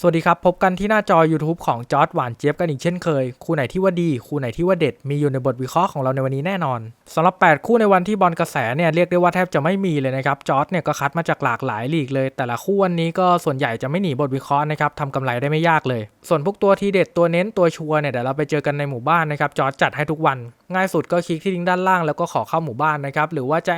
สวัสดีครับ พบกันที่หน้าจอ YouTube ของจอร์ดหวานเจี๊ยบกันอีกเช่นเคย คู่ไหนที่ว่าดี คู่ไหนที่ว่าเด็ด มีอยู่ในบทวิเคราะห์ของเราในวันนี้แน่นอนสำหรับ 8 คู่ในวันที่บอลกระแสเนี่ยเรียกได้ว่าแทบจะไม่มีเลยนะครับ จอร์ดเนี่ยก็คัดมาจากหลากหลายลีกเลย แต่ละคู่วันนี้ก็ส่วนใหญ่จะไม่หนีบทวิเคราะห์นะครับทำกำไรได้ไม่ยากเลย ส่วนพวกตัวที่เด็ดตัวเน้นตัวชัวร์เนี่ยเดี๋ยวเราไปเจอกันในหมู่บ้านนะครับจอร์ดจัดให้ทุกวัน ง่ายสุดก็คลิกที่ลิงก์ด้านล่างแล้วก็ขอเข้าหมู่บ้านนะครับหรือว่าจะ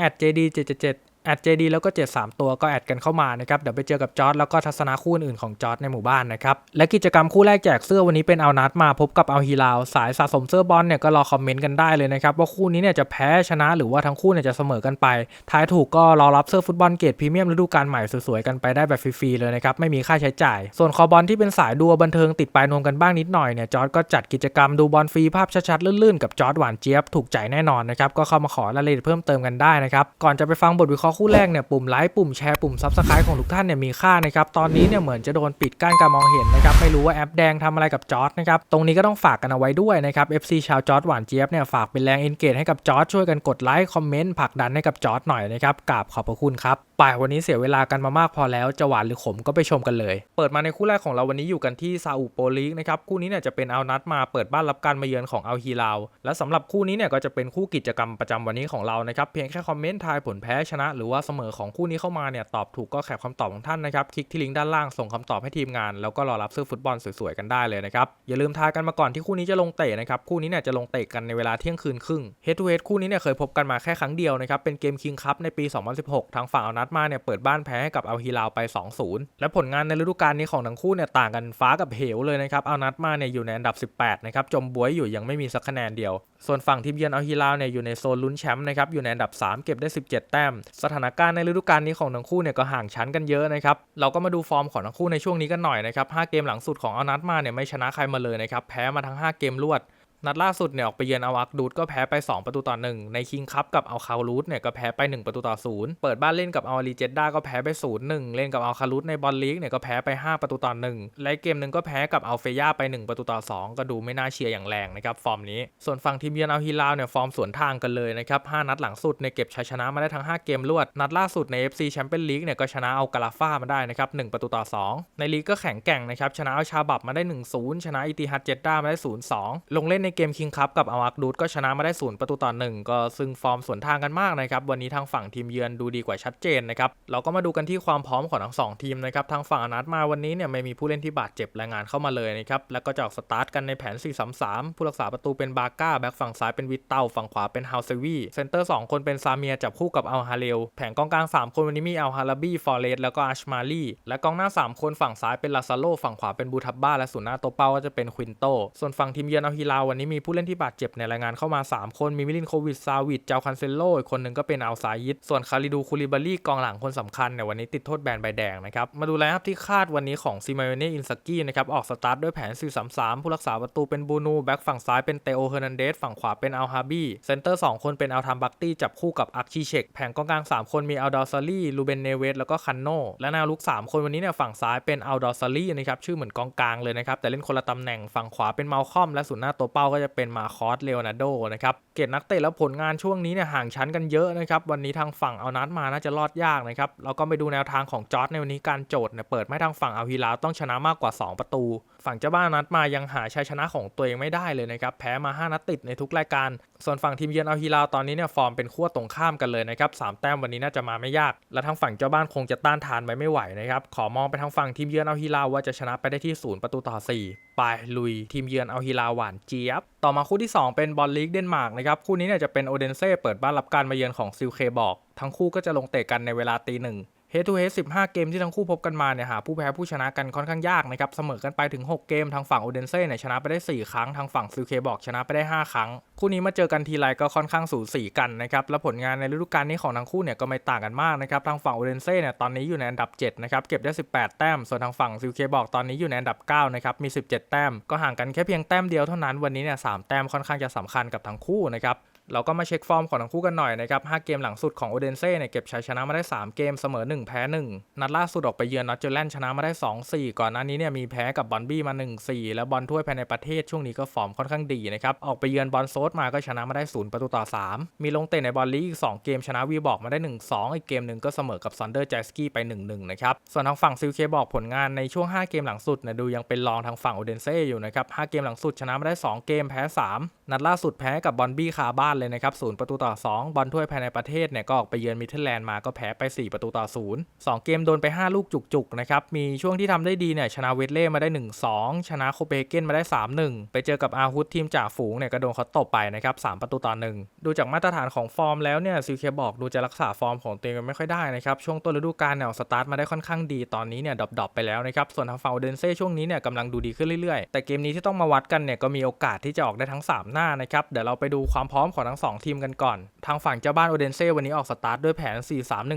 แอด JD 777แอด JD แล้วก็ 73 ตัวก็แอดกันเข้ามานะครับเดี๋ยวไปเจอกับจอร์ดแล้วก็ทัศนาคู่อื่นของจอร์ดในหมู่บ้านนะครับและกิจกรรมคู่แรกแจกเสื้อวันนี้เป็นเอานัดมาพบกับเอาฮีลาวสายสะสมเสื้อบอลเนี่ยก็รอคอมเมนต์กันได้เลยนะครับว่าคู่นี้เนี่ยจะแพ้ชนะหรือว่าทั้งคู่เนี่ยจะเสมอกันไป ท้ายถูกก็รอรับเสื้อฟุตบอลเกรดพรีเมียมฤดูกาลใหม่สวยๆกันไปได้แบบฟรีๆเลยนะครับไม่มีค่าใช้จ่าย ส่วนคอบอลที่เป็นสายดูบันเทิงติดปลายนวมกันบ้างนิดหน่อยเนี่ยจอร์ดก็จัดกิจกรรมดูบอลฟรีภาพชัดๆลื่นๆกับจอร์ดหวานเจี๊ยบถูกใจแน่นอนนะครับก็เข้ามาขอรายละเอียดเพิ่มเติมกันได้นะครับก่อนจะไปฟังบทวิเคราะพอคู่แรกเนี่ยปุ่มไลค์ปุ่มแชร์ปุ่มซับสไครต์ของทุกท่านเนี่ยมีค่านะครับตอนนี้เนี่ยเหมือนจะโดนปิดกั้นการมองเห็นนะครับไม่รู้ว่าแอปแดงทำอะไรกับจอร์ดนะครับตรงนี้ก็ต้องฝากกันเอาไว้ด้วยนะครับ FC ชาวจอร์ดหวานเจี๊ยบเนี่ยฝากเป็นแรงเอนเกจให้กับจอร์ดช่วยกันกดไลค์คอมเมนต์ผลักดันให้กับจอร์ดหน่อยนะครับกราบขอบพระคุณครับ ป่ายวันนี้เสียเวลากันมามากพอแล้วจะหวานหรือขมก็ไปชมกันเลย เปิดมาในคู่แรกของเราวันนี้อยู่กันที่ซาอุโปลีกนะครับคู่นี้เนี่ยจะเป็นเอานัดมาเปิดบ้านรับการมาเยือนของเอาฮีลาวและสำหรับคู่นี้เนี่ยก็จะเป็นคู่กิจกรรมประจำวันนี้ของเรานะครับเพียงแค่คอมเมนต์ทายผลแพ้ชนะ หรือว่าเสมอของคู่นี้เข้ามาเนี่ยตอบถูกก็แคปคำตอบของท่านนะครับคลิกที่ลิงก์ด้านล่างส่งคำตอบให้ทีมงานแล้วก็รอรับเสื้อฟุตบอลสวยๆกันได้เลยนะครับอย่าลืมทายกันมาก่อนที่คู่นี้จะลงเตะนะครับคู่นี้เนี่ยจะลงเตะกันในเวลาเที่ยงคืนครึ่ง Head to Head คู่นี้เนี่ยเคยพบกันมาแค่ครั้งเดียวนะครับเป็นเกมคิงคัพในปี 2016 ทางฝั่งเอานัดมาเนี่ยเปิดบ้านแพ้ให้กับเอาฮีลาวไป 2-0 และผลงานในฤดูกาลนี้ของทั้งคู่เนี่ยต่างกันฟ้ากับเหวเลยนะครับเอานัดมาเนี่ยอยู่ในอันดับ 18 นะครับจมบวยอยู่ยังไม่มีสักคะแนนเดียว ส่วนฝั่งทีมเยือนเอาฮีลาวเนี่ยอยู่ในโซนลุ้นแชมป์นะครับอยู่ในอันดับ 3 เก็บได้ 17 แต้ม สถานการณ์ในฤดูกาลนี้ของทั้งคู่เนี่ยก็ห่างชั้นกันเยอะนะครับเราก็มาดูฟอร์มของทั้งคู่ในช่วงนี้กันหน่อยนะครับ5เกมหลังสุดของเอานัดมาเนี่ยไม่ชนะใครมาเลยนะครับแพ้มาทั้ง 5 เกมรวด นัดล่าสุดเนี่ยออกไปเยือนอาอักดูดก็แพ้ไป 2 ประตูต่อ 1 ในคิงคัพกับเอาคารูดเนี่ยก็แพ้ไป 1 ประตูต่อ 0 เปิดบ้านเล่นกับเอาอารีเจด้าก็แพ้ไป 0 1 เล่นกับเอาคารูดในบอลลีกเนี่ยก็แพ้ไป 5 ประตูต่อ 1 และเกมหนึ่งก็แพ้กับเอาเฟย่าไป 1 ประตูต่อ 2 ก็ดูไม่น่าเชียร์อย่างแรงนะครับฟอร์มนี้ ส่วนฝั่งทีมเยือนเอาฮิลาวเนี่ยฟอร์มสวนทางกันเลยนะครับ5นัดหลังสุดในยเก็บชัยชนะมาได้ทั้ง 5 เกมรวด นัดล่าสุดใน FC แชมเปี้ยนลีกเนี่ยก็ชนะเอากาลาฟ่ามาได้นะครับ1ประตูต่อ 2 ในลีกก็แข็งแกร่งนะครับชนะเอาชาบับมาได้ 1-0 ชนะอิติฮัดเจด้ามาได้ 0-2 ลงเล่นในเกมคิงคัพกับอาอักดูดก็ชนะมาได้ศูนย์ประตูต่อหนึ่งก็ซึ่งฟอร์มสวนทางกันมากนะครับ วันนี้ทางฝั่งทีมเยือนดูดีกว่าชัดเจนนะครับ เราก็มาดูกันที่ความพร้อมของทั้งสองทีมนะครับ ทางฝั่งอนัดมาวันนี้เนี่ยไม่มีผู้เล่นที่บาดเจ็บรายงานเข้ามาเลยนะครับ แล้วก็จะออกสตาร์ทกันในแผน 4-3-3 ผู้รักษาประตูเป็นบาก้าแบ็กฝั่งซ้ายเป็นวิตเตาฝั่งขวาเป็นฮาวเซวีเซนเตอร์ 2 คนเป็นซาเมียจับคู่กับอัลฮาเลลแผงกองกลาง 3 คนวันนี้มีอัลฮาราบีฟอร์เรสแล้วก็อัชมาลีและกองหน้า 3 คนฝั่งซ้ายเป็นลาซาโลฝั่งขวาเป็นบูทับบ้าและศูนย์หน้าตัวเป้าก็จะเป็นควินโตส่วนฝั่งทีมเยือนเอาฮิลาวันนี้มีผู้เล่นที่บาดเจ็บในรายงานเข้ามา 3 คน มีมิลินโควิดซาวิดเจ้าคันเซโลอีกคนหนึ่งก็เป็นอัลซายิดส่วนคาริดูคูลิบารีกองหลังคนสำคัญเนี่ยวันนี้ติดโทษแบนใบแดงนะครับ มาดูไลน์อัพที่คาดวันนี้ของซิมาโยเนอินสกี้นะครับ ออกสตาร์ทด้วยแผน 4-3-3 ผู้รักษาประตูเป็นบูนูแบ็กฝั่งซ้ายเป็นเตโอเฮอร์นันเดสฝั่งขวาเป็นอัลฮาบีเซนเตอร์ 2 คนเป็นอัลทัมบักตี้จับคู่กับอักชิเชกแผงกองกลาง 3 คนมีอัลดอซารีลูเบนเนเวสแล้วก็คันโนและแนวลุก 3 คนวันนี้เนี่ยฝั่งซ้ายเป็นอัลดอซารีนะครับชื่อเหมือนกองกลางเลยนะครับแต่เล่นคนละตำแหน่งฝั่งขวาเป็นมาลคอมและศูนย์หน้าตัวเป้าก็จะเป็นมาคอสเลโอนาร์โดนะครับ เกตนักเตะและผลงานช่วงนี้เนี่ยห่างชั้นกันเยอะนะครับ วันนี้ทางฝั่งเอานัดมาน่าจะรอดยากนะครับเราก็ไปดูแนวทางของจอร์ดในวันนี้การโจทย์เนี่ยเปิดไม่ทางฝั่งเอาฮิลาต้องชนะมากกว่า 2 ประตู ฝั่งเจ้าบ้านนัดมายังหาชัยชนะของตัวเองไม่ได้เลยนะครับ แพ้มา 5 นัดติดในทุกรายการ ส่วนฝั่งทีมเยือนเอาฮิลาตอนนี้เนี่ยฟอร์มเป็นขั้วตรงข้ามกันเลยนะครับสามแต้มวันนี้น่าจะมาไม่ยาก และทางฝั่งเจ้าบ้านคงจะต้านทานไปไม่ไหวนะครับ ขอมองไปทางฝั่งทีมเยือนอาฮิลาว่าจะชนะไปได้ที่ศูนย์ประตูต่อ4 ไปลุยทีมเยือนเอาฮิลาหวานเจี๊ยบ ต่อมาคู่ที่ 2 เป็นบอลลีกเดนมาร์กนะครับ คู่นี้เนี่ยจะเป็นโอเดนเซ่เปิดบ้านรับการมาเยือนของซิลเคบอก ทั้งคู่ก็จะลงเตะกันในเวลาตีหนึ่ง Head to Head 15เกมที่ทั้งคู่พบกันมาเนี่ยหาผู้แพ้ผู้ชนะกันค่อนข้างยากนะครับ เสมอกันไปถึง 6 เกม ทางฝั่งโอเดนเซ่เนี่ยชนะไปได้ 4 ครั้ง ทางฝั่งซิลเคบอกชนะไปได้ 5 ครั้ง คู่นี้มาเจอกันทีไรก็ค่อนข้างสูสีกันนะครับ และผลงานในฤดูกาลนี้ของทั้งคู่เนี่ยก็ไม่ต่างกันมากนะครับ ทางฝั่งโอเดนเซ่เนี่ยตอนนี้อยู่ในอันดับ 7 นะครับ เก็บได้ 18 แต้ม ส่วนทางฝั่งซิลเคบอกตอนนี้อยู่ในอันดับ 9 นะครับ มี 17 แต้ม ก็ห่างกันแค่เพียงแต้มเดียวเท่านั้น วันนี้เนี่ยสแต้มค่อนข้างจะสำคัญกับทั้งคู่นะครับ เราก็มาเช็คฟอร์มของทั้งคู่กันหน่อยนะครับ 5 เกมหลังสุดของโอเดนเซ่เนี่ยเก็บชัยชนะมาได้ 3 เกมเสมอ 1 แพ้ 1 นัดล่าสุดออกไปเยือนนอตเจอร์แลนด์ชนะมาได้ 2-4 ก่อนหน้านี้เนี่ยมีแพ้กับบอนบี้มา 1-4 แล้วบอลถ้วยภายในประเทศช่วงนี้ก็ฟอร์มค่อนข้างดีนะครับ ออกไปเยือนบอลโซดมาก็ชนะมาได้ 0 ประตูต่อ 3 มีลงเตะในบอลลีกอีก 2 เกมชนะวีบอกมาได้ 1-2 อีกเกมหนึ่งก็เสมอกับซันเดอร์แจสกี้ไป 1-1 นะครับ ส่วนทางฝั่งซิลเคบอกผลงานในช่วง 5 เกมหลังสุดเนี่ยดูยังเป็นรองทางฝั่งโอเดนเซ่อยู่นะครับ5เกมหลังสุดชนะมาได้ 2 เกมแพ้ 3 นัดล่าสุดแพ้กับบอลบี้คาบ้านเลยนะครับ0ประตูต่อ 2 บอลถ้วยภายในประเทศเนี่ยก็ออกไปเยือนมิดเดิลแลนด์มาก็แพ้ไป 4 ประตูต่อ 0 2 เกมโดนไป 5 ลูกจุกๆนะครับมีช่วงที่ทำได้ดีเนี่ยชนะเวทเล่มาได้ 1-2 ชนะโคเปเกนมาได้ 3-1 ไปเจอกับอาฮุดทีมจ่าฝูงเนี่ยก็โดนเขาตบไปนะครับ3ประตูต่อ 1 ดูจากมาตรฐานของฟอร์มแล้วเนี่ยซิลเคบอกดูจะรักษาฟอร์มของตัวเองไม่ค่อยได้นะครับช่วงต้นฤดูกาลเนี่ยสตาร์ทมาได้ค่อนข้างดีตอนนี้เนี่ยดรอปๆไปแล้วนะครับส่วนทางฝั่งโอเดนเซ่ช่วงนี้เนี่ยกำลังดูดีขึ้นเรื่อยๆ แต่เกมนี้ที่ต้องมาวัดกันเนี่ยก็มีโอกาสที่จะออกได้ทั้ง 3 หน้านะครับเดี๋ยวเราไปดูความพร้อมของทั้ง 2 ทีมกันก่อน ทางฝั่งเจ้าบ้านโอเดนเซ่วันนี้ออกสตาร์ทด้วยแผน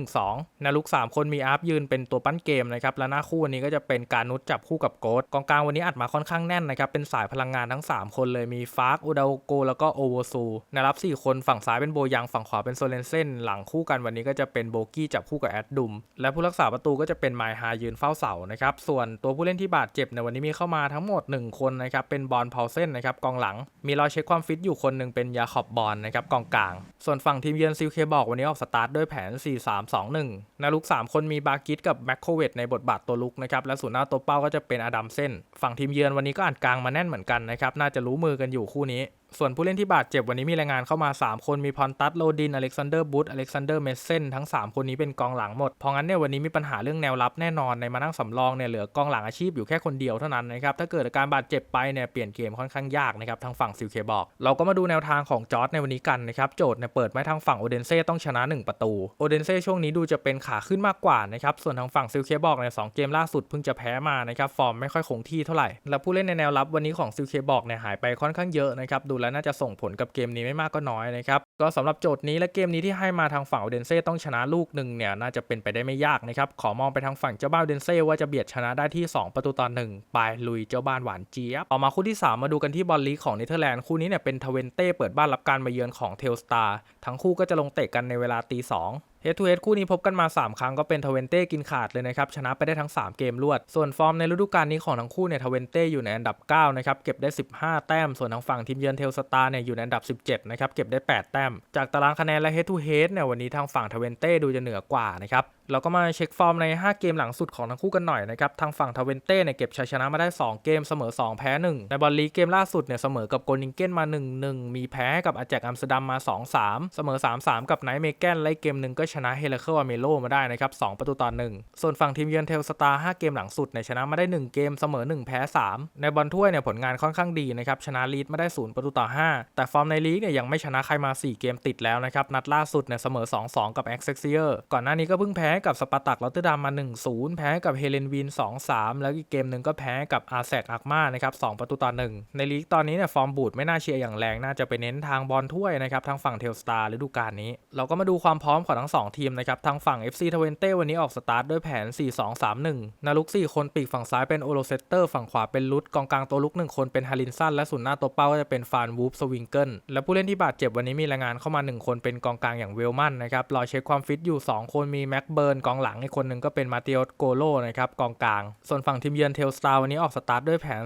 4-3-1-2 นาลุก 3 คนมีอาร์ฟยืนเป็นตัวปั้นเกมนะครับ และหน้าคู่วันนี้ก็จะเป็นการนุชจับคู่กับโกดกองกลางวันนี้อัดมาค่อนข้างแน่นนะครับ เป็นสายพลังงานทั้ง 3 คนเลยมีฟาร์กอูดาโก แล้วก็โอโวซูนวรับ 4 คนฝั่งซ้ายเป็นโบยังฝั่งขวาเป็นโซเลนเซนหลังคู่กันวันนี้ก็จะเป็นโบกี้จับคู่กับแอดดุมและผู้รักษาประตูก็จะเป็นไมฮายืนเฝ้าเสานะครับส่วนตัวผู้เล่นที่บาดเจ็บในวันนี้มีเข้ามาทั้งหมด 1 คนนะครับเป็นบอลพาวเซนนะครับกองหลัง มีรอเช็คความฟิตอยู่คนหนึ่งเป็นยาขอบบอลนะครับกองกลาง ส่วนฝั่งทีมเยือนซิลเคบอกวันนี้ออกสตาร์ทด้วยแผน 4-3-2-1นาลุก 3 คนมีบากิตกับแม็กโคเวตในบทบาทตัวลุกนะครับและสูนหน้าตัวเป้าก็จะเป็นอดัมเส้น ฝั่งทีมเยือนวันนี้ก็อ่านกลางมาแน่นเหมือนกันนะครับน่าจะรู้มือกันอยู่คู่นี้ ส่วนผู้เล่นที่บาดเจ็บวันนี้มีรายงานเข้ามา 3 คนมีพรตัสโลดิน อเล็กซานเดอร์บูธอเล็กซานเดอร์เมสเซนทั้ง 3 คนนี้เป็นกองหลังหมด เพราะงั้นเนี่ยวันนี้มีปัญหาเรื่องแนวรับแน่นอนในมานั่งสำรองเนี่ยเหลือกองหลังอาชีพอยู่แค่คนเดียวเท่านั้นนะครับถ้าเกิดอาการบาดเจ็บไปเนี่ยเปลี่ยนเกมค่อนข้างยากนะครับทางฝั่งซิลเคบอก เราก็มาดูแนวทางของจอร์ดในวันนี้กันนะครับโจทย์เนี่ยเปิดไว้ทางฝั่งโอเดนเซ่ต้องชนะ 1 ประตูโอเดนเซ่ช่วงนี้ดูจะเป็นขาขึ้นมากกว่านะครับส่วนทางฝั่งซิลเคบอกในยสองเกมล่าสุดเพิ่งจะแพ้มานะครับฟอร์มไม่ค่อยคงที่เท่าไหร่และผู้เล่นในแนวรับวันนี้ของซิลเคบอกเนี่ยหายไปค่อนข้างเยอะนะครับดูแล้วน่าจะส่งผลกับเกมนี้ไม่มากก็น้อยนะครับก็สำหรับโจทย์นี้และเกมนี้ที่ให้มาทางฝั่งเดนเซ่ต้องชนะลูกหนึ่งเนี่ยน่าจะเป็นไปได้ไม่ยากนะครับขอมองไปทางฝั่งเจ้าบ้านเดนเซ่ว่าจะเบียดชนะได้ที่ 2 ประตูต่อหนึ่งไปลุยเจ้าบ้านหวานเจี๊ยบออกมาคู่ที่ 3 มาดูกันที่บอลลีกของเนเธอร์แลนด์คู่นี้เนี่ยเป็นทเวนเต้เปิดบ้านรับการมาเยือนของเทลสตาร์ทั้งคู่ก็จะลงเตะกันในเวลาตีสอง เฮดทูเฮดคู่นี้พบกันมา 3 ครั้งก็เป็นทเวนเต้กินขาดเลยนะครับ ชนะไปได้ทั้ง 3 เกมรวด ส่วนฟอร์มในฤดูกาลนี้ของทั้งคู่เนี่ยทเวนเต้อยู่ในอันดับ 9 นะครับ เก็บได้ 15 แต้ม ส่วนทางฝั่งทีมเยือนเทลสตาร์เนี่ยอยู่ในอันดับ 17 นะครับ เก็บได้ 8 แต้ม จากตารางคะแนนและเฮดทูเฮดเนี่ยวันนี้ทางฝั่งทเวนเต้ดูจะเหนือกว่านะครับเราก็มาเช็คฟอร์มใน 5 เกมหลังสุดของทั้งคู่กันหน่อยนะครับ ทางฝั่งทเวนเต้เนี่ยเก็บชัยชนะมาได้ 2 เกมเสมอ 2 แพ้ 1 ในบอลลีเกมล่าสุดเนี่ยเสมอกับโกนิงเกนมา 1-1 มีแพ้กับอาแจกอัมสเตอร์ดัมมา 2-3 เสมอ 3-3 กับไนท์เมแกนและเกมหนึ่งก็ชนะเฮเลเคิลอเมโลมาได้นะครับ 2 ประตูต่อ1ส่วนฝั่งทีมเยือนเทลสตาร์5เกมหลังสุดเนี่ยชนะมาได้ 1 เกมเสมอ 1 แพ้ 3 ในบอลถ้วยเนี่ยผลงานค่อนข้างดีนะครับชนะลีดมาได้ 0 ประตูต่อ 5 แต่ฟอร์มในลีกเนี่ยยังไม่ชนะใครมา 4 เกมติดแล้วนะครับนัดล่าสุดเนี่ยเสมอ 2-2 กับแอ็กเซ็กซิเออร์ก่อนหน้านี้ก็เพิ่งแพ้กับสปาร์ตักลอตเตอร์ดัมมา 1-0 แพ้กับเฮเลนวิน 2-3 แล้วอีกเกมหนึ่งก็แพ้กับอาแซกอักมานะครับ2ประตูต่อ1ในลีกตอนนี้เนี่ยฟอร์มบูดไม่น่าเชียร์อย่างแรง น่าจะไปเน้นทางบอลถ้วยนะครับทางฝั่งเทลสตาร์ฤดูกาลนี้ เราก็มาดูความพร้อมของทั้ง 2 ทีมนะครับทางฝั่ง FC ทเวนเต้วันนี้ออกสตาร์ทด้วยแผน 4-2-3-1 นาลุก 4 คนปีกฝั่งซ้ายเป็นโอโลเซตเตอร์ฝั่งขวาเป็นลุดกองกลางตัวลุก 1 คนเป็นฮารินสันและศูนย์หน้าตัวเป้าก็จะเป็นฟานวูฟสวิงเกิลและผู้เล่นที่บาดเจ็บวันนี้มีรายงานเข้ามา 1 คนเป็นกองกลางอย่างเวลมันนะครับรอเช็คความฟิตอยู่ 2 คนมีแม็กเบร์นกองหลังอีกคนหนึ่งก็เป็นมาเตียโกโลนะครับกองกลาง ส่วนฝั่งทีมเยือนเทลสตาร์วันนี้ออกสตาร์ทด้วยแผน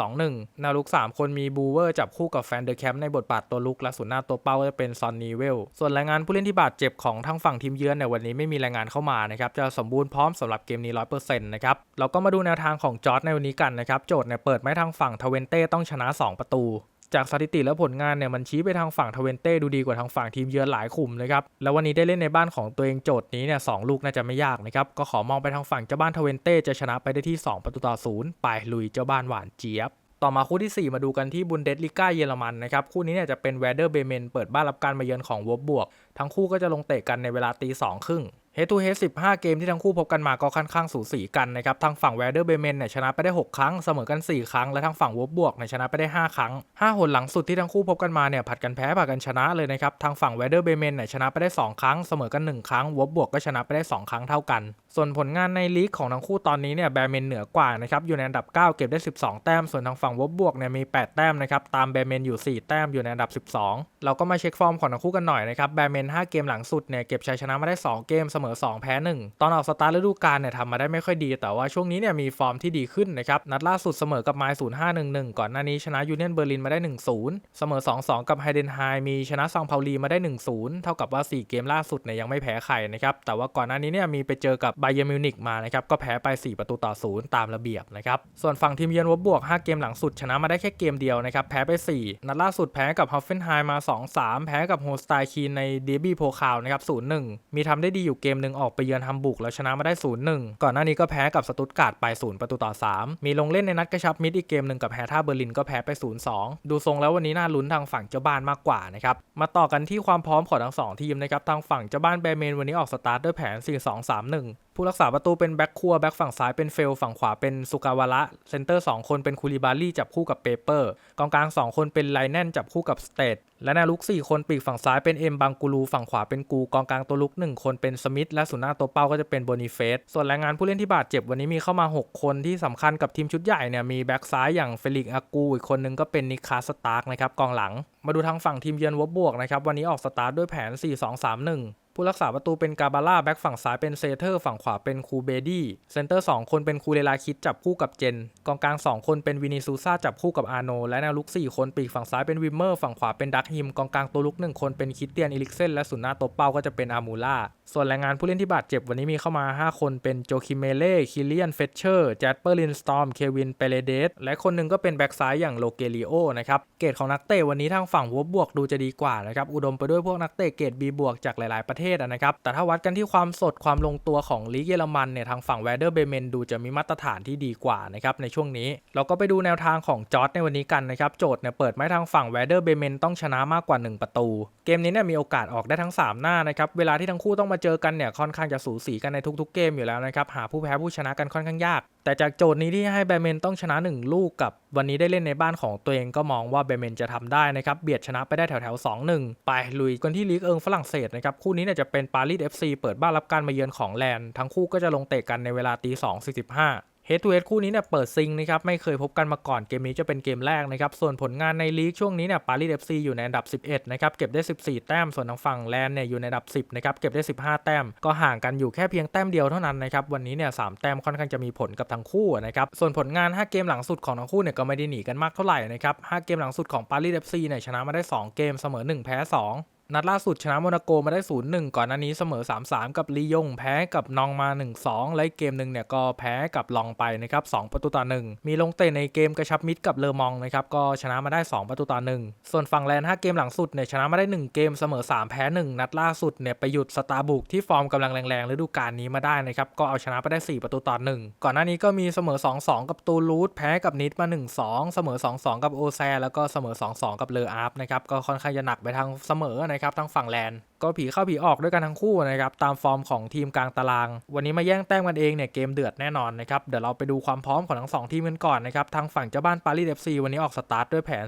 3-4-2-1 นาลุก 3 คนมีบูเวอร์จับคู่กับแฟนเดอร์แคมป์ในบทบาทตัวลุกและศูนย์หน้าตัวเป้าจะเป็นซอนนีเวล ส่วนรายงานผู้เล่นที่บาดเจ็บของทั้งฝั่งทีมเยือนในวันนี้ไม่มีรายงานเข้ามานะครับจะสมบูรณ์พร้อมสำหรับเกมนี้100%นะครับเราก็มาดูแนวทางของจอร์ดในวันนี้กันนะครับโจทย์เนี่ยเปิดไม้ทางฝั่งทเวนเต้ต้องชนะ 2 ประตู จากสถิติและผลงานเนี่ยมันชี้ไปทางฝั่งทเวนเต้ดูดีกว่าทางฝั่งทีมเยือนหลายขุมนะครับ แล้ววันนี้ได้เล่นในบ้านของตัวเองโจทย์นี้เนี่ยสลูกน่าจะไม่ยากนะครับ ก็ขอมองไปทางฝั่งเจ้าบ้านทเวนเต้จะชนะไปได้ที่ 2 ประตูต่อศูนย์ไปลุยเจ้าบ้านหวานเจี๊ยบต่อมาคู่ที่ 4 มาดูกันที่บุนเดสลิก้าเยอรมันนะครับ คู่นี้เนี่ยจะเป็นแวเดอร์เบเมนเปิดบ้านรับการมาเยือนของวบบวก ทั้งคู่ก็จะลงเตะกันในเวลาตีสองครึ่ง เฮ Head to Head 15 เกมที่ทั้งคู่พบกันมาก็ค่อนข้างสูสีกันนะครับ ทางฝั่ง w e r d e r Bremen เนี่ยชนะไปได้ 6 ครั้ง เสมอกัน 4 ครั้ง และทางฝั่งวบบวกเนี่ยชนะไปได้ 5 ครั้ง 5 หนหลังสุดที่ทั้งคู่พบกันมาเนี่ยผัดกันแพ้ผัดกันชนะเลยนะครับ ทางฝั่ง w e r d e r Bremen เนี่ยชนะไปได้ 2 ครั้ง เสมอกัน 1 ครั้งวบบวกก็ชนะไปได้ 2 ครั้งเท่ากัน ส่วนผลงานในลีกของทั้งคู่ตอนนี้เนี่ยแบเมนเหนือกว่านะครับอยู่ในอันดับ 9 เก็บได้ 12 แต้ม ส่วนทางฝั่งวบบวกเนี่ยมี 8 แต้มนะครับตามแบเมนอยู่ 4 แต้มอยู่ในอันดับ 12 เราก็มาเช็คฟอร์มของทั้งคู่กันหน่อยนะครับแบเมน 5 เกมหลังสุดเนี่ยเก็บชัยชนะมาได้ 2 เกมเสมออ 2 แพ้ 1 ตอนออกสตาร์ทฤดูกาลเนี่ยทำมาได้ไม่ค่อยดี แต่ว่าช่วงนี้เนี่ยมีฟอร์มที่ดีขึ้นนะครับนัดล่าสุดเสมอกับไมล์0511 ก่อนหน้านี้ชนะยูเนียนเบอร์ลินมาได้ 1-0 เสมอ 2-2 กับไฮเดนไฮมีชนะซองเปาลีมาได้ 1-0 เท่ากับว่า 4 เกมล่าสุดเนี่ยยังไม่แพ้ใครนะครับแต่ว่าก่อนหน้านี้เนี่ยมีไปเจอกับไบเยมิวนิกมานะครับก็แพ้ไป 4 ประตูต่อ 0 ตามระเบียบนะครับส่วนฝั่งทีมเยือนวบบวก 5 เกมหลังสุดชนะมาได้แค่เกมเดียวนะครับแพ้ไป 4 นัดล่าสุดแพ้กับฮอฟเฟนไฮมา 2-3 แพ้กับโฮสไตคีนในเดบี้โพคาวนะครับ0-1 มีทำได้ดีอยู่เกมหนึ่งออกไปเยือนฮัมบุกแล้วชนะมาได้ 0-1 ก่อนหน้านี้ก็แพ้กับสตุตการ์ดไป 0 ประตูต่อ 3 มีลงเล่นในนัดกระชับมิตรอีกเกมหนึ่งกับแฮท่าเบอร์ลินก็แพ้ไป 0-2 ดูทรงแล้ววันนี้น่าลุ้นทางฝั่งเจ้าบ้านมากกว่านะครับ มาต่อกันที่ความพร้อมของทั้งสองทีมนะครับ ทางฝั่งเจ้าบ้านแบร์เมนวันนี้ออกสตาร์ทด้วยแผน 4-2-3-1ผู้รักษาประตูเป็นแบ็คคัวแบ็คฝั่งซ้ายเป็นเฟล ฝั่งขวาเป็นสุกาวาระเซนเตอร์2คนเป็นคูลิบาลี่จับคู่กับเปเปอร์กองกลาง 2 คนเป็นไลแนนจับคู่กับสเตทและนวลุก 4 คนปีกฝั่งซ้ายเป็นเอ็มบังกูรูฝั่งขวาเป็นกูกองกลางตัวลุก 1 คนเป็นสมิธและสุนหน้าตัวเป้าก็จะเป็นโบนิเฟสส่วนแรงงานผู้เล่นที่บาดเจ็บวันนี้มีเข้ามา 6 คนที่สำคัญกับทีมชุดใหญ่เนี่ยมีแบ็คซ้ายอย่างเฟลิกอากูอีกคนนึงก็เป็นนิคาสตาร์กนะครับกองหลัง มาดูทางฝั่งทีมเยือนวบบวกนะครับวันนี้ออกสตาร์ทด้วยแผน 4-2-3-1 ผู้รักษาประตูเป็นกาบาร่าแบ็กฝั่งซ้ายเป็นเซเทอร์ ฝั่งขวาเป็นคูเบดี้เซนเตอร์ 2 คนเป็นคูเรลาคิดจับคู่กับเจน กองกลาง 2 คนเป็นวินิซูซาจับคู่กับอาโน และแนวลุก 4 คนปีกฝั่งซ้ายเป็นวิมเมอร์ ฝั่งขวาเป็นดักฮิม กองกลางตัวลุก 1 คนเป็นคิดเตียนอิลิกเซนและสุนหน้าตัวเป้าก็จะเป็นอามูล่าส่วนแรงงานผู้เล่นที่บาดเจ็บวันนี้มีเข้ามา 5 คนเป็นโจคิเมเล่คิเลียนเฟเชอร์แจดเปอร์ลินสตอมเควินเปเรเดสและคนหนึ่งก็เป็นแบ็กซ้ายอย่างโลเกลิโอนะครับเกรดของนักเตะวันนี้ทางฝั่งวบบวกดูจะดีกว่านะครับอุดมไปด้วยพวกนักเตะเกรด B บวกจากหลาย ๆประเทศนะครับ แต่ถ้าวัดกันที่ความสดความลงตัวของลีกเยอรมันเนี่ยทางฝั่งแวเดอร์เบเมนดูจะมีมาตรฐานที่ดีกว่านะครับในช่วงนี้ เราก็ไปดูแนวทางของจอร์ดในวันนี้กันนะครับโจทย์เนี่ยเปิดไม้ทางฝั่งแวเดอร์เบเมนต้องชนะมากกว่า 1 ประตู เกมนี้เนี่ยมีโอกาสออกได้ทั้ง 3 หน้านะครับเวลาที่ทั้งคู่ต้องมาเจอกันเนี่ยค่อนข้างจะสูสีกันในทุกๆ เกมอยู่แล้วนะครับหาผู้แพ้ผู้ชนะกันค่อนข้างยากแต่จากโจทย์นี้ที่ให้แบร์เมนต้องชนะ 1 ลูกกับวันนี้ได้เล่นในบ้านของตัวเองก็มองว่าแบร์เมนจะทำได้นะครับ เบียดชนะไปได้แถวๆ2-1ไปลุยกันที่ลีกเอิงฝรั่งเศสนะครับ คู่นี้เนี่ยจะเป็นปารีสเอฟซีเปิดบ้านรับการมาเยือนของแลนด์ทั้งคู่ก็จะลงเตะกันในเวลาตีสองสี่สิบห้า เฮดทูเฮดคู่นี้เนี่ยเปิดซิงนะครับไม่เคยพบกันมาก่อนเกมนี้จะเป็นเกมแรกนะครับส่วนผลงานในลีกช่วงนี้เนี่ยปารีสเอฟซีอยู่ในอันดับ 11นะครับเก็บได้ 14 แต้มส่วนทางฝั่งแลนด์เนี่ยอยู่ในอันดับ 10นะครับเก็บได้ 15 แต้ม ก็ห่างกันอยู่แค่เพียงแต้มเดียวเท่านั้นนะครับวันนี้เนี่ยสแต้มค่อนข้างจะมีผลกับทั้งคู่นะครับส่วนผลงาน 5 เกมหลังสุดของทั้งคู่เนี่ยก็ไม่ได้หนีกันมากเท่าไหร่นะครับ5เกมหลังสุดของปารีสเอฟซีเนี่ยชนะมาได้ 2 เกมเสมอ 1 แพ้ 2 นัดล่าสุดชนะโมนาโกมาได้ 0-1 ก่อนหน้านี้เสมอ 3-3 กับลียง แพ้กับนองมา 1-2 และเกมหนึ่งเนี่ยก็แพ้กับลองไปนะครับ 2 ประตูต่อ 1 มีลงเตะในเกมกระชับมิตรกับเลอมองนะครับ ก็ชนะมาได้ 2 ประตูต่อ 1 ส่วนฝั่งแลนด์5เกมหลังสุดเนี่ยชนะมาได้ 1 เกมเสมอ 3 แพ้ 1 นัดล่าสุดเนี่ยไปหยุดสตาร์บุกที่ฟอร์มกำลังแรงๆฤดูกาลนี้มาได้นะครับ ก็เอาชนะไปได้ 4 ประตูต่อ 1 ก่อนหน้านี้ก็มีเสมอ 2-2 กับตูลูสแพ้กับนิดมา 1-2 เสมอ 2-2 กับโอแซแล้วก็เสมอ 2-2 กับเลออาร์ฟนะครับก็ค่อนข้างจะหนักไปทางเสมอนะครับทั้งฝั่งแลน ก็ผีเข้าผีออกด้วยกันทั้งคู่นะครับตามฟอร์มของทีมกลางตาราง วันนี้มาแย่งแต้มกันเองเนี่ยเกมเดือดแน่นอนนะครับเดี๋ยวเราไปดูความพร้อมของทั้งสองทีมกันก่อนนะครับทางฝั่งเจ้าบ้านปารีสเอฟซีวันนี้ออกสตาร์ทด้วยแผน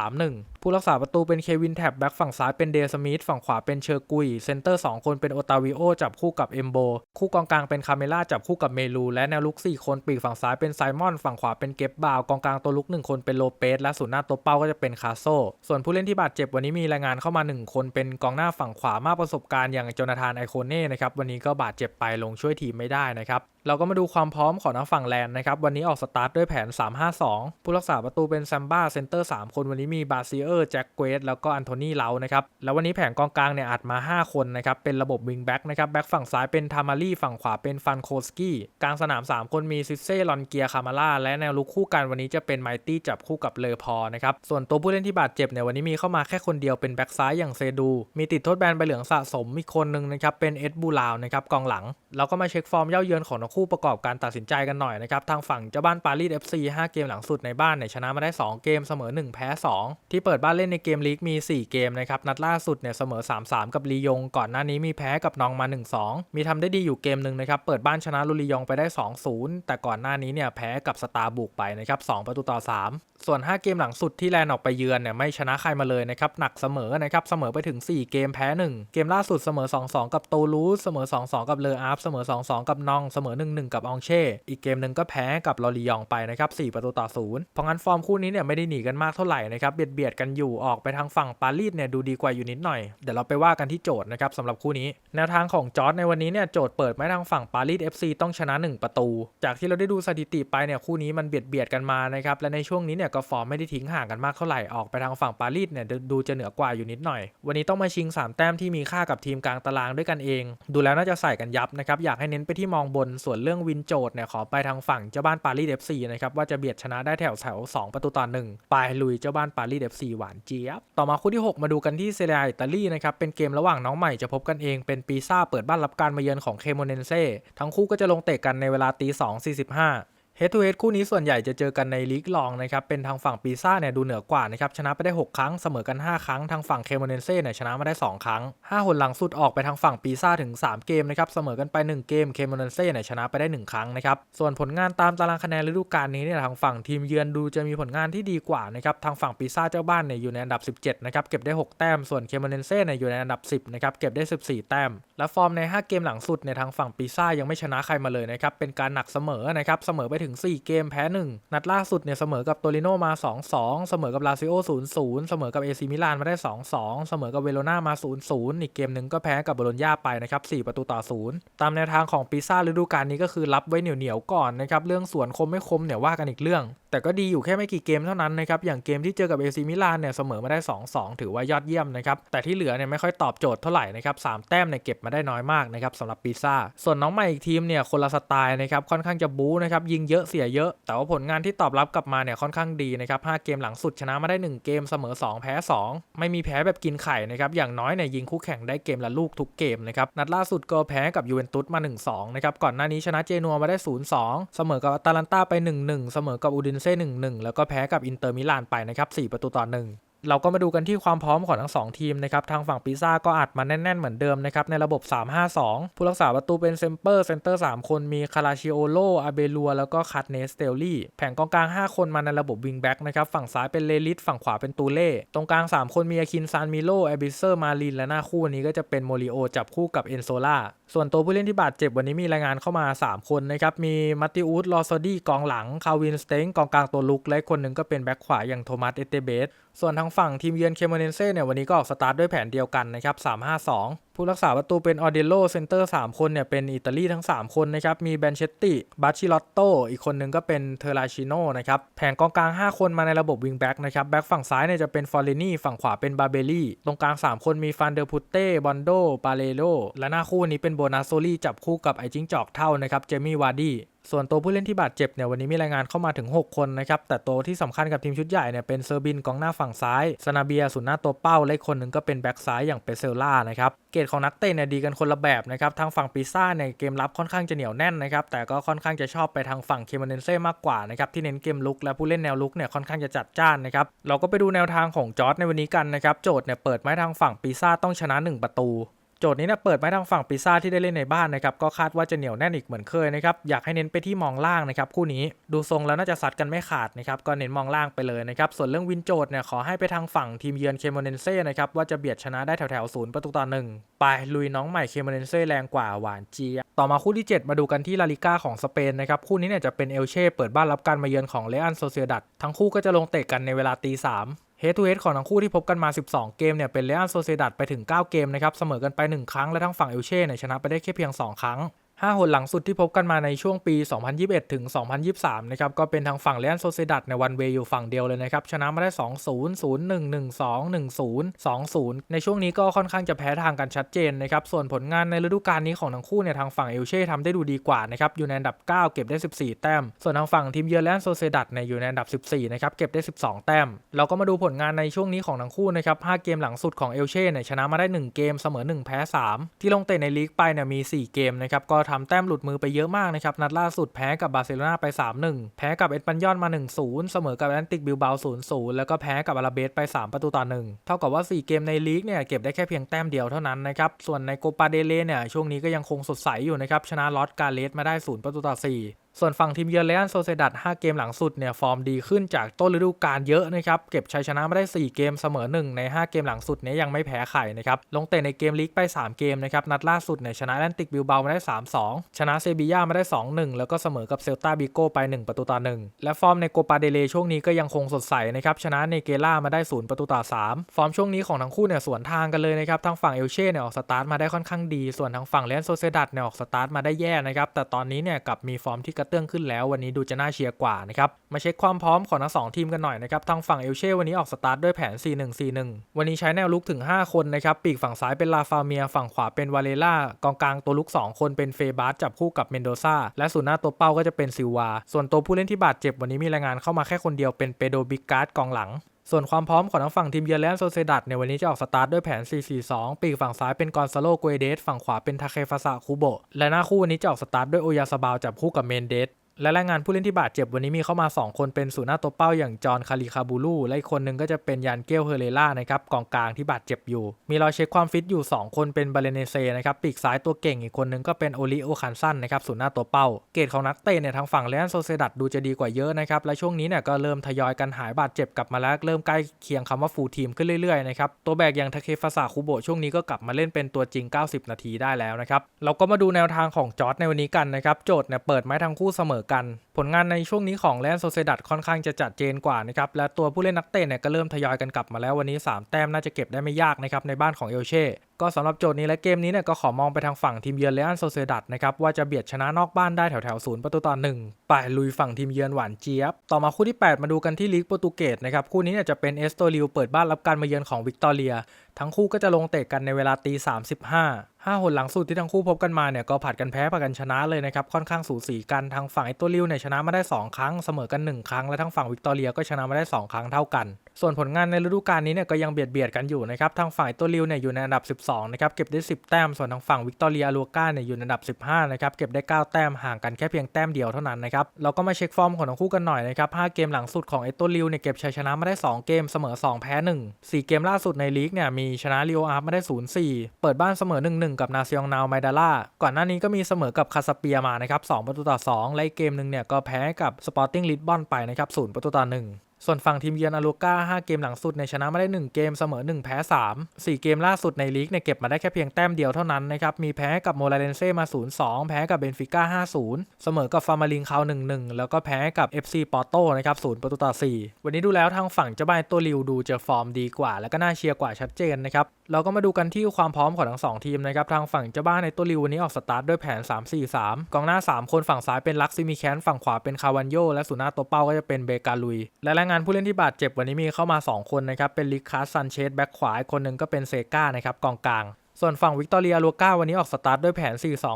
4-2-3-1 ผู้รักษาประตูเป็นเควินแท็บแบ็กฝั่งซ้ายเป็นเดสมิธฝั่งขวาเป็นเชอร์กุยเซนเตอร์ 2 คนเป็นโอตาวิโอจับคู่กับเอมโบคู่กองกลางเป็นคาเมล่าจับคู่กับเมลูและแนวลุก 4 คนปีกฝั่งซ้ายเป็นไซมอนฝั่งขวาเป็นเก็บบาวกองกลางตัวลุก 1 คนเป็นโลเปสและศูนย์หน้าตัวเป้าก็จะเป็นคาโซส่วนผู้เล่นที่บาดเจ็บวันนี้มีรายงานเข้ามา 1 คนเป็นกองหน้าฝั่งขขวามากประสบการณ์อย่างโจนาธานไอโคเน่นะครับวันนี้ก็บาดเจ็บไปลงช่วยทีมไม่ได้นะครับ เราก็มาดูความพร้อมของทางฝั่งแลนด์นะครับ วันนี้ออกสตาร์ทด้วยแผน 3-5-2 ผู้รักษาประตูเป็นแซมบ้าเซนเตอร์ 3 คนวันนี้มีบาซิเออร์แจ็คเกวสแล้วก็อันโทนีเลานะครับ แล้ววันนี้แผงกองกลางเนี่ยอัดมา 5 คนนะครับ เป็นระบบวิงแบ็กนะครับ แบ็กฝั่งซ้ายเป็นทามารีฝั่งขวาเป็นฟันโคสกี้กลางสนาม 3 คนมีซิเซ่ลอนเกียคามาล่าและแนวลุกคู่กันวันนี้จะเป็นไมตี้จับคู่กับเลอพอนะครับส่วนตัวผู้เล่นที่บาดเจ็บเนี่ยวันนี้มีเข้ามาแค่คนเดียวเป็นแบ็กซ้ายอย่างเซดูมีติดโทษแบนใบเหลืองสะสมอีกคนนึงนะครับเป็นเอ็ดบูลาวนะครับกองหลังเราก็มาเช็คฟอร์มเย่าเยือนของทั้งคู่ประกอบการตัดสินใจกันหน่อยนะครับ ทางฝั่งเจ้าบ้านปารีส FC 5 เกมหลังสุดในบ้านเนี่ยชนะมาได้ 2 เกมเสมอ 1 แพ้ 2 ที่เปิดบ้านเล่นในเกมลีกมี 4 เกมนะครับ นัดล่าสุดเนี่ยเสมอ 3-3 กับลียง ก่อนหน้านี้มีแพ้กับนองมา 1-2 มีทำได้ดีอยู่เกมหนึ่งนะครับ เปิดบ้านชนะลุลียงไปได้ 2-0 แต่ก่อนหน้านี้เนี่ยแพ้กับสตาร์บุกไปนะครับ2ประตูต่อ 3 ส่วน 5 เกมหลังสุดที่แลนออกไปเยือนเนี่ยไม่ชนะใครมาเลยนะครับหนักเสมอนะครับเสมอไปถึง 4 เกมแพ้ 1 เกมล่าสุดเสมอ 2-2 กับโตลูสเสมอ 2-2 กับเลออาร์ฟเสมอ 2-2 กับนองเสมอ 1-1 กับอองเช่ อีกเกมหนึ่งก็แพ้กับลอรียองไปนะครับ4ประตูต่อ0เพราะงั้นฟอร์มคู่นี้เนี่ยไม่ได้หนีกันมากเท่าไหร่นะครับเบียดเบียดกันอยู่ออกไปทางฝั่งปารีสเนี่ยดูดีกว่าอยู่นิดหน่อยเดี๋ยวเราไปว่ากันที่โจทย์นะครับสำหรับคู่นี้ แนวทางของจอร์ดในวันนี้เนี่ยโจทย์เปิดไม่ทางฝั่งปารีส FC ต้องชนะ 1 ประตู จากที่เราได้ดูสถิติไปเนี่ยคู่นี้มันเบียดเบียดกันมานะครับและในช่วงนี้เนี่ยก็ฟอร์มไม่ได้ทิ้งห่างกันมากเท่าไหร่ออกไปทางฝั่งปารีสเนี่ยดูจะเหนือกว่าอยู่นิดหน่อย วันนี้ต้องมาชิง 3 แต้มที่มีค่ากับทีมกลางตารางด้วยกันเอง ดูแล้วน่าจะใส่กันยับนะครับอยากให้เน้นไปที่มองบนส่วนเรื่องวินโจทย์เนี่ยขอไปทางฝั่งเจ้าบ้านปารีส FC นะครับว่าจะเบียดชนะได้แถวแถว2ประตูต่อ1ปลายลุยเจ้าบ้านปารีส FC หวานเจี๊ยบต่อมาคู่ที่ 6 มาดูกันที่เซเรียอิตาลีนะครับเป็นเกมระหว่างน้องใหม่จะพบกันเองเป็นปีซ่าเปิดบ้านรับการมาเยือนของเคโมเนนเซ่ทั้งคู่ก็จะลงเตะกันในเวลาตี2 45 เฮดทูเฮดคู่นี้ส่วนใหญ่จะเจอกันในลีกลองนะครับ เป็นทางฝั่งปีซ่าเนี่ยดูเหนือกว่านะครับ ชนะไปได้ 6 ครั้ง เสมอกัน 5 ครั้ง ทางฝั่งเคมเนนเซ่เนี่ยชนะมาได้ 2 ครั้ง 5 หนหลังสุดออกไปทางฝั่งปีซ่าถึง 3 เกมนะครับ เสมอกันไป 1 เกม เคมเนนเซ่เนี่ยชนะไปได้ 1 ครั้งนะครับ ส่วนผลงานตามตารางคะแนนฤดูกาลนี้เนี่ยทางฝั่งทีมเยือนดูจะมีผลงานที่ดีกว่านะครับ ทางฝั่งปีซ่าเจ้าบ้านเนี่ยอยู่ในอันดับ 17 นะครับ เก็บได้ 6 แต้ม ส่วนเคมเนนเซ่เนี่ยอยู่ในอันดับ 10 นะครับ เก็บได้ 14 แต้ม และฟอร์มใน 5 เกมหลังสุดเนี่ยทางฝั่งปีซ่ายังไม่ชนะใครมาเลยนะครับเป็นการหนักเสมอนะครับเสมอไปถึง 4 เกมแพ้ 1 นัดล่าสุดเนี่ยเสมอกับโตริโนมา 2-2 เสมอกับลาซิโอ 0-0 เสมอกับเอซิมิลานมาได้ 2-2 เสมอกับเวโรนามา 0-0 อีกเกมหนึ่งก็แพ้กับโบโลญญาไปนะครับ 4 ประตูต่อ 0 ตามแนวทางของปีซ่าฤดูกาลนี้ก็คือรับไว้เหนียวๆก่อนนะครับ เรื่องส่วนคมไม่คมเนี่ยว่ากันอีกเรื่อง แต่ก็ดีอยู่แค่ไม่กี่เกมเท่านั้นนะครับ อย่างเกมที่เจอกับเอซิมิลานเนี่ยเสมอมาได้ 2-2 ถือว่ายอดเยี่ยมนะครับ แต่ที่เหลือเนี่ยไม่ค่อยตอบโจทย์เท่าไหร่นะครับสามแต้มเนี่ยเก็บมาได้น้อยมากนะครับสำหรับปีซ่าส่วนน้องใหม่อีกทีมเนี่ยคนละสไตล์นะครับค่อนข้างจะบู๊นะครับยิงเเยอะเสียเยอะ แต่ว่าผลงานที่ตอบรับกลับมาเนี่ยค่อนข้างดีนะครับ 5 เกมหลังสุดชนะมาได้ 1 เกมเสมอ 2 แพ้ 2 ไม่มีแพ้แบบกินไข่นะครับ อย่างน้อยเนี่ยยิงคู่แข่งได้เกมละลูกทุกเกมนะครับ นัดล่าสุดก็แพ้กับยูเวนตุสมา 1-2 นะครับ ก่อนหน้านี้ชนะเจนัวมาได้ 0-2 เสมอกับอตาลันตาไป 1-1 เสมอกับอูดินเซ่ 1-1 แล้วก็แพ้กับอินเตอร์มิลานไปนะครับ4ประตูต่อ1 เราก็มาดูกันที่ความพร้อมของทั้ง 2 ทีมนะครับ ทางฝั่งปีซ่าก็อัดมาแน่น ๆ เหมือนเดิมนะครับ ในระบบ 3-5-2 ผู้รักษาประตูเป็นเซมเปอร์เซนเตอร์ 3 คนมีคาราชิโอโลอาเบลัว แล้วก็คัตเนสเตลลี่ แผงกองกลาง 5 คนมาในระบบวิงแบ็กนะครับ ฝั่งซ้ายเป็นเลลิสฝั่งขวาเป็นตูเล่ ตรงกลาง 3 คนมีอาคินซานมิโลแอบิเซอร์มาลินและหน้าคู่นี้ก็จะเป็นโมริโอจับคู่กับเอนโซล่าส่วนตัวผู้เล่นที่บาดเจ็บวันนี้มีรายงานเข้ามา 3 คนนะครับ มีมัตติอุสลอซอดี้กองหลัง คาวินสเต็งกองกลางตัวลุก และคนหนึ่งก็เป็นแบ็คขวาอย่างโทมัสเอเตเบส ส่วนทางฝั่งทีมเยือนเคมเนเซ่เนี่ยวันนี้ก็ออกสตาร์ทด้วยแผนเดียวกันนะครับ 3-5-2 ผู้รักษาประตูเป็นออเดโลเซนเตอร์ 3 คนเนี่ยเป็นอิตาลีทั้ง 3 คนนะครับ มีแบนเชตติบัชชิลอตโตอีกคนหนึ่งก็เป็นเทอราชิโนนะครับ แผงกองกลาง 5 คนมาในระบบวิงแบ็กนะครับแบ็กฝั่งซ้ายเนี่ยจะเป็นฟอร์เรนี่ฝั่งขวาเป็นบาเบลี่ตรงกลาง 3 คนมีฟันเดอร์พุตเต้บอนโดปาเลโลและหน้าคู่นี้เป็นโบนาโซลี่จับคู่กับไอจิงจอกเท่านะครับเจมี่วาร์ดี้ส่วนตัวผู้เล่นที่บาดเจ็บเนี่ยวันนี้มีรายงานเข้ามาถึง 6 คนนะครับ แต่ตัวที่สำคัญกับทีมชุดใหญ่เนี่ยเป็นเซอร์บินกองหน้าฝั่งซ้ายซานาเบียสุนหน้าตัวเป้าและคนหนึ่งก็เป็นแบ็กซ้ายอย่างเปเซลล่านะครับ เกรดของนักเตะเนี่ยดีกันคนละแบบนะครับ ทางฝั่งปีซ่าเนี่ยเกมรับค่อนข้างจะเหนียวแน่นนะครับ แต่ก็ค่อนข้างจะชอบไปทางฝั่งเคมเนเซ่มากกว่านะครับที่เน้นเกมลุกและผู้เล่นแนวลุกเนี่ยค่อนข้างจะจัดจ้านนะครับ เราก็ไปดูแนวทางของจอร์ดในวันนี้กันนะครับ โจทย์เนี่ยเปิดไม้ทางฝั่งปีซ่าต้องชนะ 1 ประตู จทย์นี้เนี่ยเปิดไม้ทางฝั่งปีซ่าที่ได้เล่นในบ้านนะครับก็คาดว่าจะเหนียวแน่นอีกเหมือนเคยนะครับอยากให้เน้นไปที่มองล่างนะครับคู่นี้ดูทรงแล้วน่าจะซัดกันไม่ขาดนะครับก็เน้นมองล่างไปเลยนะครับส่วนเรื่องวินโจทย์เนี่ยขอให้ไปทางฝั่งทีมเยือนเคมเนนเซ่นะครับว่าจะเบียดชนะได้แถวๆศูนย์ประตูต่อหนึ่งไปลุยน้องใหม่เคมเนนเซ่แรงกว่าหวานเจียต่อมาคู่ที่ 7 มาดูกันที่ลาลิก้าของสเปนนะครับคู่นี้เนี่ยจะเป็นเอลเช่เปิดบ้านรับการมาเยือนของเลอันโซเซียดัตทั้งคู่ก็จะลงเตะกันในเวลาตีสาม เฮดทูเฮดของทั้งคู่ที่พบกันมา 12 เกมเนี่ยเป็นเรอัลโซเซดัดไปถึง 9 เกมนะครับเสมอกันไป 1 ครั้งและทั้งฝั่งเอลเช่เนี่ยชนะไปได้แค่เพียง 2 ครั้ง 5 หนหลังสุดที่พบกันมาในช่วงปี 2021 ถึง 2023 นะครับ ก็เป็นทางฝั่งเรอัลโซเซดัดในวันเวย์อยู่ฝั่งเดียวเลยนะครับ ชนะมาได้ 2 0 0 1 1 2 1 0 2 0 ในช่วงนี้ก็ค่อนข้างจะแพ้ทางกันชัดเจนนะครับ ส่วนผลงานในฤดูกาลนี้ของทั้งคู่เนี่ยทางฝั่งเอลเช่ทำได้ดูดีกว่านะครับ อยู่ในอันดับ 9 เก็บได้ 14 แต้ม ส่วนทางฝั่งทีมเยือนเรอัลโซเซดัดเนี่ยอยู่ในอันดับ 14 นะครับ เก็บได้ 12 แต้ม เราก็มาดูผลงานในช่วงนี้ของทั้งคู่นะครับ 5 เกมหลังสุดของเอลเช่เนี่ยชนะมาได้ 1 เกมเสมอ 1 แพ้ 3 ที่ลงเตะในลีกไปเนี่ยมี 4 เกมนะครับก็ทำแต้มหลุดมือไปเยอะมากนะครับ นัดล่าสุดแพ้กับบาร์เซโลนาไป 3-1 แพ้กับเอสปันยอนมา 1-0 เสมอกับแอตเลติกบิลเบา0-0 แล้วก็แพ้กับอาราเบสไป 3 ประตูต่อ 1 เท่ากับว่า 4 เกมในลีกเนี่ยเก็บได้แค่เพียงแต้มเดียวเท่านั้นนะครับ ส่วนในโกปาเดเลเนี่ยช่วงนี้ก็ยังคงสดใสอยู่นะครับ ชนะลอสกาเลสมาได้ 0 ประตูต่อ 4 ส่วนฝั่งทีมเยือนเรอัลโซเซดัด5เกมหลังสุดเนี่ยฟอร์มดีขึ้นจากต้นฤดูกาลเยอะนะครับ เก็บชัยชนะมาได้ 4 เกมเสมอ 1 ใน 5 เกมหลังสุดเนี้ยังไม่แพ้ใครนะครับ ลงเตะในเกมลีกไป 3 เกมนะครับ นัดล่าสุดเนี่ยชนะแลนติกบิลเบามาได้ 3-2 ชนะเซบีย่ามาได้ 2-1 แล้วก็เสมอกับเซลตาบิโกไป 1 ประตูต่อ 1 และฟอร์มในโกปาเดเลช่วงนี้ก็ยังคงสดใสนะครับชนะเนเกล่ามาได้ 0 ประตูต่อ 3 ฟอร์มช่วงนี้ของทั้งคู่เนี่ยสวนทางกันเลยนะครับทางฝั่งเอลเช่เนี่ยออกสตาร์ทมาได้ค่อนข้างดีส่วนทางฝั่งเรอัลโซเซดัดเนี่ยออกสตาร์ทมาได้แย่นะครับแต่ตอนนี้เนี่ยกลับมีฟอร์มที่กระเตื้องขึ้นแล้ววันนี้ดูจะน่าเชียร์กว่านะครับมาเช็คความพร้อมของทั้งสองทีมกันหน่อยนะครับทางฝั่งเอลเช่วันนี้ออกสตาร์ทด้วยแผน 4-1-4-1 วันนี้ใช้แนวลุกถึง 5 คนนะครับปีกฝั่งซ้ายเป็นลาฟาเมีย ฝั่งขวาเป็นวาเลล่ากองกลางตัวลุก 2 คนเป็นเฟบาสจับคู่กับเมนโดซาและส่วนหน้าตัวเป้าก็จะเป็นซิลวาส่วนตัวผู้เล่นที่บาดเจ็บวันนี้มีรายงานเข้ามาแค่คนเดียวเป็นเปโดบิการ์ดกองหลัง ส่วนความพร้อมของทั้งฝั่งทีมเยือนแลนโซเซดัตในวันนี้จะออกสตาร์ทด้วยแผน 4-4-2 ปีกฝั่งซ้ายเป็นกอนซาโลกัวเดส ฝั่งขวาเป็นทาเคฟาซาคูโบ และหน้าคู่วันนี้จะออกสตาร์ทด้วยโอยาซาบาวจับคู่กับเมนเดส และรายงานผู้เล่นที่บาดเจ็บวันนี้มีเข้ามา 2 คนเป็นศูนย์หน้าตัวเป้าอย่างจอห์นคาริคาบูลูและอีกคนหนึ่งก็จะเป็นยานเกลเฮเรล่านะครับกองกลางที่บาดเจ็บอยู่ มีรอยเช็คความฟิตอยู่ 2 คนเป็นบาเลเนเซนะครับปีกซ้ายตัวเก่งอีกคนหนึ่งก็เป็นโอลิโอคันสันนะครับศูนย์หน้าตัวเป้า เกรดของนักเตะเนี่ยทางฝั่งเลนโซเซดัดดูจะดีกว่าเยอะนะครับและช่วงนี้เนี่ยก็เริ่มทยอยกันหายบาดเจ็บกลับมาแล้วเริ่มใกล้เคียงคำว่าฟูลทีมขึ้นเรื่อยๆนะครับตัวแบกอย่างทาเคฟาซาคุโบช่วงนี้ก็กลับมาเล่นเป็นตัวจริง 90 นาทีได้แล้วนะครับเราก็มาดูแนวทางของจอร์ดในวันนี้กันนะครับโจทย์เนี่ยเปิดไม้ทั้งคู่เสมอกัน ผลงานในช่วงนี้ของแลนโซเซดัดค่อนข้างจะจัดเจนกว่านะครับ และตัวผู้เล่นนักเตะเนี่ยก็เริ่มทยอยกันกลับมาแล้ววันนี้ 3 แต้มน่าจะเก็บได้ไม่ยากนะครับในบ้านของเอลเช่ก็สำหรับโจทย์นี้และเกมนี้เนี่ยก็ขอมองไปทางฝั่งทีมเยือนเลอันโซเซดัดนะครับว่าจะเบียดชนะนอกบ้านได้แถวแถวศูนย์ประตูต่อหนึ่งไปลุยฝั่งทีมเยือนหวานเจี๊ยบ ต่อมาคู่ที่ 8 มาดูกันที่ลีกโปรตุเกสนะครับคู่นี้เนี่ยจะเป็นเอสโตริวเปิดบ้านรับการมาเยือนของวิกตอเรีย ทั้งคู่ก็จะลงเตะกันในเวลาตี35 5หนหลังสุดที่ทั้งคู่พบกันมาเนี่ยก็ผัดกันแพ้ผัดกันชนะเลยนะครับค่อนข้างสูสีกันทางฝั่งไอตัวริวเนี่ยชนะมาได้ 2 ครั้งเสมอกัน 1 ครั้ง และทั้งฝั่งวิกตอเรียก็ชนะมาได้ 2 ครั้งเท่ากันส่วนผลงานในฤดูกาลนี้เนี่ยก็ยังเบียดเบียดกันอยู่นะครับ ทางฝั่งไอตัวริวเนี่ยอยู่ในอันดับ 12 นะครับ เก็บได้ 10 แต้ม ส่วนทางฝั่งวิกตอเรียลูก้าเนี่ยอยู่ในอันดับ 15 นะครับ เก็บได้ 9 แต้ม ห่างกันแค่เพียงแต้มเดียวเท่านั้นนะครับ เราก็มาเช็คฟอร์มของทั้งคู่กันหน่อยนะครับ 5 เกมหลังสุดของไอตัวริวเนี่ยเก็บชัยชนะมาได้ 2 เกม เสมอ 2 แพ้ 1 4 เกมล่าสุดในลีกเนี่ยมีชนะลีโออาร์มาได้ 0-4 เปิดบ้านเสมอ 1-1 กับนาซิองนาวไมดาล่าก่อนหน้านี้ก็มีเสมอกับคาสเปียมานะครับ2ประตูต่อ2และเกมหนึ่งเนี่ยก็แพ้กับสปอร์ติ้งลิสบอนไปนะครับ0ประตูต่อ1 ส่วนฝั่งทีมเยือนอารูก้า5เกมหลังสุดในชนะมาได้ 1 เกมเสมอ 1 แพ้ 3 4 เกมล่าสุดในลีกเนี่ยเก็บมาได้แค่เพียงแต้มเดียวเท่านั้นนะครับ มีแพ้กับโมราเลนเซ่มา 0-2 แพ้กับเบนฟิก้า 5-0 เสมอกับฟาร์มาลิงคาว 1-1 แล้วก็แพ้กับ FC ปอร์โตนะครับ 0 ประตูต่อ 4 วันนี้ดูแล้วทางฝั่งเจ้าบ้านตัวริวดูจะฟอร์มดีกว่า แล้วก็น่าเชียร์กว่าชัดเจนนะครับ เราก็มาดูกันที่ความพร้อมของทั้งสองทีมนะครับ ทางฝั่งเจ้าบ้านในตัวริววันนี้ออกสตาร์ทด้วยแผน 3-4-3 กองหน้า 3 คนฝั่งซ้ายเป็นลักซิมิแคนฝั่งขวาเป็นคาวันโยและสุนาตัวเป้าก็จะเป็นเบกาลุยและรายงานผู้เล่นที่บาดเจ็บวันนี้มีเข้ามา 2 คนนะครับ เป็นลิคัสซันเชสแบ็คขวาอีกคนหนึ่งก็เป็นเซกานะครับกองกลาง ส่วนฝั่งวิกตอเรียลูก้าวันนี้ออกสตาร์ทด้วยแผน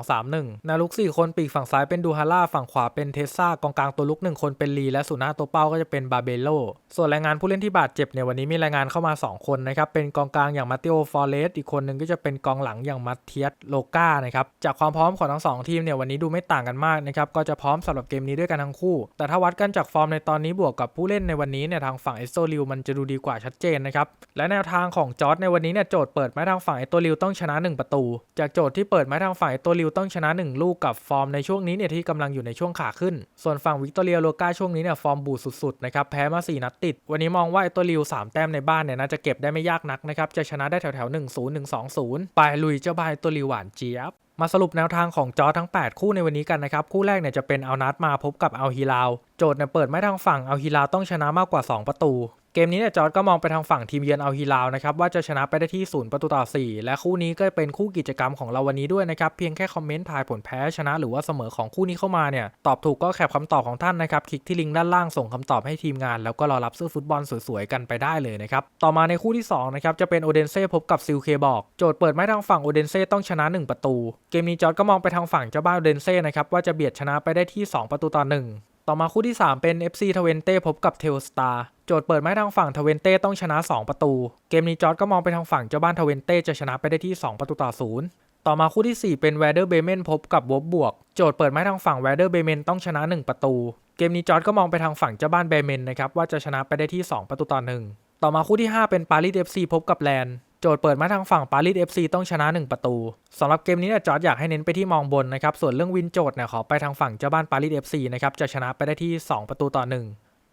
4-2-3-1 นาลุก 4 คนปีกฝั่งซ้ายเป็นดูฮาร่าฝั่งขวาเป็นเทสซากองกลางตัวลุก 1 คนเป็นลีและสุน่าตัวเป้าก็จะเป็นบาเบโล ส่วนรายงานผู้เล่นที่บาดเจ็บเนี่ยวันนี้มีรายงานเข้ามา 2 คนนะครับเป็นกองกลางอย่างมาติโอฟอเรสอีกคนหนึ่งก็จะเป็นกองหลังอย่างมัตเทียสโลก้านะครับจากความพร้อมของทั้งสองทีมเนี่ยวันนี้ดูไม่ต่างกันมากนะครับก็จะพร้อมสำหรับเกมนี้ด้วยกันทั้งคู่ แต่ถ้าวัดกันจากฟอร์มในตอนนี้บวกกับผู้เล่นในวันนี้เนี่ยทางฝั่งเอสโตริวมันจะดูดีกว่าชัดเจนนะครับและแนวทางของจอร์ดในวันนี้เนี่ยโจทย์เปิดม้ทางฝั่งเอสโตริวต้ององชนะ 1 ประตู จากโจทย์ที่เปิดไม้ทางฝ่ายตัวริวต้องชนะ 1 ลูกกับฟอร์มในช่วงนี้เนี่ยที่กำลังอยู่ในช่วงขาขึ้น ส่วนฝั่งวิกตอเรียโลกาช่วงนี้เนี่ยฟอร์มบูดสุดๆนะครับแพ้มา 4 นัดติด วันนี้มองว่าตัวริว 3 แต้มในบ้านเนี่ยน่าจะเก็บได้ไม่ยากนักนะครับจะชนะได้แถวๆ1 0 1 2 0ไปลุยเจ้าบายตัวริวหวานเจี๊ยบ มาสรุปแนวทางของจอทั้ง 8 คู่ในวันนี้กันนะครับ คู่แรกเนี่ยจะเป็นเอานัดมาพบกับเอาฮิลาว โจทย์เนี่ยเปิดไม่ทางฝั่งเอาฮิลาวต้องชนะมากกว่า 2 ประตู เกมนี้เนี่ยจอร์ดก็มองไปทางฝั่งทีมเยือนเอาฮิลาวนะครับว่าจะชนะไปได้ที่ศูนย์ประตูต่อ 4 และคู่นี้ก็เป็นคู่กิจกรรมของเราวันนี้ด้วยนะครับ เพียงแค่คอมเมนต์ทายผลแพ้ชนะหรือว่าเสมอของคู่นี้เข้ามาเนี่ยตอบถูกก็แคปคำตอบของท่านนะครับคลิกที่ลิงก์ด้านล่างส่งคำตอบให้ทีมงาน แล้วก็รอรับเสื้อฟุตบอลสวยๆกันไปได้เลยนะครับต่อมาในคู่ที่2นะครับจะเป็นโอเดนเซ่พบกับซิลเคบอกโจทย์เปิดไม้ทางฝั่งโอเดนเซ่ต้องชนะ 1 ประตูเกมนี้จอร์ดก็มองไปทางฝั่งเจ้าบ้านเดนเซ่นะครับว่าจะเบียดชนะไปได้ที่ 2 ประตูต่อ 1 ต่อมาคู่ที่ 3 เป็น FC ทเวนเต้พบกับเทลสตาร์โจทย์เปิดไม้ทางฝั่งทเวนเต้ต้องชนะ 2 ประตู เกมนี้จอร์ดก็มองไปทางฝั่งเจ้าบ้านทเวนเต้จะชนะไปได้ที่ 2 ประตูต่อ 0 ต่อมาคู่ที่ 4 เป็นแวเดอร์เบเมนพบกับวบบวก โจทย์เปิดไม้ทางฝั่งแวเดอร์เบเมนต้องชนะ 1 ประตู เกมนี้จอร์ดก็มองไปทางฝั่งเจ้าบ้านเบเมนนะครับว่าจะชนะไปได้ที่ 2 ประตูต่อหนึ่งต่อมาคู่ที่ 5 เป็นปารีสเอฟซีพบกับแลนด์ โจทย์เปิดมาทางฝั่งปารีสเอฟซีต้องชนะ 1 ประตูสำหรับเกมนี้เนี่ยจอร์ดอยากให้เน้นไปที่มองบนนะครับ ส่วนเรื่องวินโจทย์เนี่ยขอไปทางฝั่งเจ้าบ้านปารีสเอฟซีนะครับ จะชนะไปได้ที่ 2 ประตูต่อหนึ่ง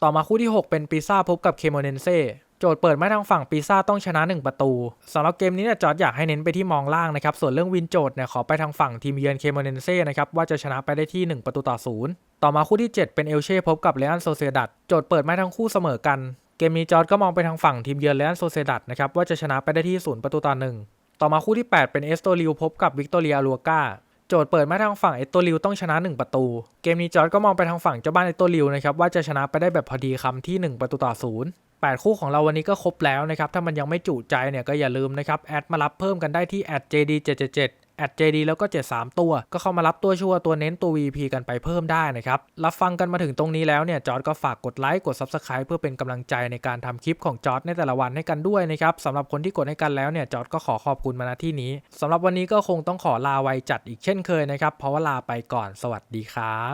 ต่อมาคู่ที่ 6 เป็นปิซ่าพบกับเคโมเนนเซ่โจทย์เปิดมาทางฝั่งปิซ่าต้องชนะ 1 ประตูสำหรับเกมนี้เนี่ยจอร์ดอยากให้เน้นไปที่มองล่างนะครับ ส่วนเรื่องวินโจทย์เนี่ยขอไปทางฝั่งทีมเยือนเคโมเนนเซ่นะครับว่าจะชนะไปได้ที่ 1 ประตูต่อศูนย์ต่อมาคู่ที่ 7 เป็นเอลเช่พบกับเรอันโซเซดัตโจทย์เปิดมาทั้งคู่เสมอกัน เกมนี้จอร์ดก็มองไปทางฝั่งทีมเยือนเรอันโซเซดัตนะครับว่าจะชนะไปได้ที่0ประตูต่อหนึ่งต่อมาคู่ที่ 8 เป็นเอสโตริวพบกับวิกตอเรียลัวกาโจทย์เปิดมาทางฝั่งเอตโตริวต้องชนะ 1 ประตู เกมนี้จอร์ดก็มองไปทางฝั่งเจ้าบ้านเอตโตริวนะครับว่าจะชนะไปได้แบบพอดีคำที่ 1 ประตูต่อศูนย์แปดคู่ของเราวันนี้ก็ครบแล้วนะครับถ้ามันยังไม่จุใจเนี่ยก็อย่าลืมนะครับแอดมารับเพิ่มกันได้ที่แอด @jd777 แอด @jd แล้วก็ 73 ตัว ก็เข้ามารับตัวชัวตัวเน้นตัว VP กันไปเพิ่มได้นะครับ รับฟังกันมาถึงตรงนี้แล้วเนี่ยจอร์ดก็ฝากกดไลค์กด Subscribe เพื่อเป็นกำลังใจในการทำคลิปของจอร์ดในแต่ละวันให้กันด้วยนะครับสำหรับคนที่กดให้กันแล้วเนี่ยจอร์ดก็ขอขอบคุณมาณที่นี้สำหรับวันนี้ก็คงต้องขอลาไวจัดอีกเช่นเคยนะครับเพราะว่าลาไปก่อนสวัสดีครับ